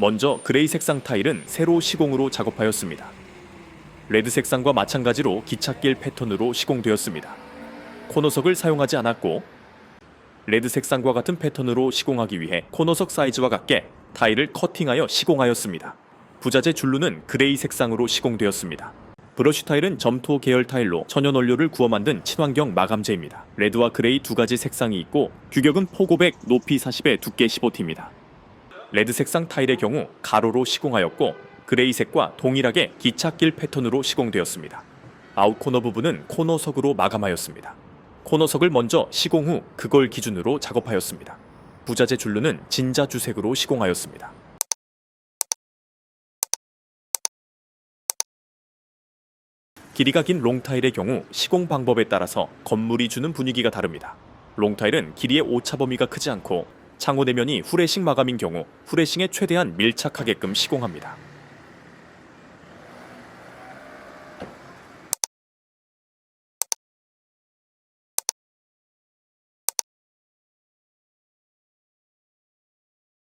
먼저 그레이 색상 타일은 세로 시공으로 작업하였습니다. 레드 색상과 마찬가지로 기찻길 패턴으로 시공되었습니다. 코너석을 사용하지 않았고 레드 색상과 같은 패턴으로 시공하기 위해 코너석 사이즈와 같게 타일을 커팅하여 시공하였습니다. 부자재 줄루는 그레이 색상으로 시공되었습니다. 브러쉬 타일은 점토 계열 타일로 천연 원료를 구워 만든 친환경 마감재입니다. 레드와 그레이 두 가지 색상이 있고 규격은 포500, 높이 40에 두께 15T입니다. 레드 색상 타일의 경우 가로로 시공하였고 그레이색과 동일하게 기찻길 패턴으로 시공되었습니다. 아웃코너 부분은 코너석으로 마감하였습니다. 코너석을 먼저 시공 후 그걸 기준으로 작업하였습니다. 부자재 줄루는 진자 주색으로 시공하였습니다. 길이가 긴 롱타일의 경우 시공 방법에 따라서 건물이 주는 분위기가 다릅니다. 롱타일은 길이의 오차 범위가 크지 않고 창호 내면이 후레싱 마감인 경우 후레싱에 최대한 밀착하게끔 시공합니다.